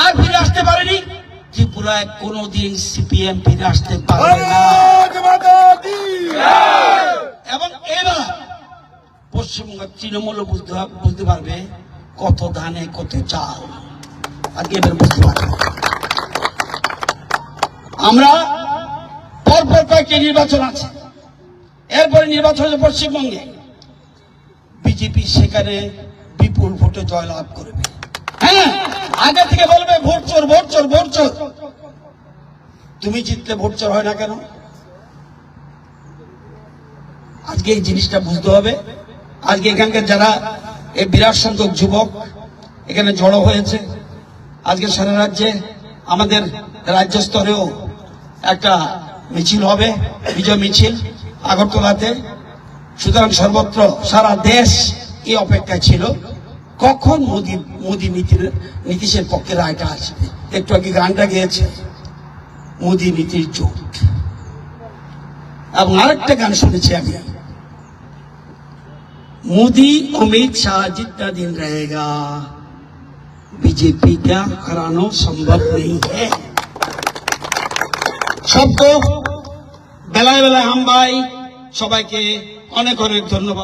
আর ফিরে আসতে পারেনি ত্রিপুরায় কোনোদিন সিপিএম ফিরে আসতে পারবে না। এবং এবার পশ্চিমবঙ্গের তৃণমূল বুঝতে বুঝতে পারবে কত ধানে কত চাল। আজকে এবার বুঝতে পারবে। আমরা পরপর কয়েকটি নির্বাচন আছে। এরপরে নির্বাচন হচ্ছে পশ্চিমবঙ্গে। বিজেপি সেখানে বিপুল ভোটে জয়লাভ করবে। হ্যাঁ আগে থেকে বলবে, ভোট চোর ভোট চোর ভোট চোর। তুমি জিতলে ভোট চোর হয় না কেন? আজকে এই জিনিসটা বুঝতে হবে। আজকে এখানকার যারা এই বিরাট সংখ্যক যুবক, এখানে জড়ো হয়েছে, আজকে সারা রাজ্যে আমাদের রাজ্য স্তরেও একটা মিছিল হবে বিজয় মিছিল আগরতলাতে সুতরাং সর্বত্র সারা দেশ এই অপেক্ষায় ছিল কখন মোদি মোদি নীতির নীতিশের পক্ষে রায়টা আসবে একটু আগে গানটা গেয়েছে মোদি নীতির জোট এবং আরেকটা গান শুনেছি আমি मोदी अमित शाह जितना दिन रहेगा बीजेपी का हराना संभव नहीं है শব্দ বেলায় বেলায় হামবাই সবাইকে অনেক অনেক ধন্যবাদ।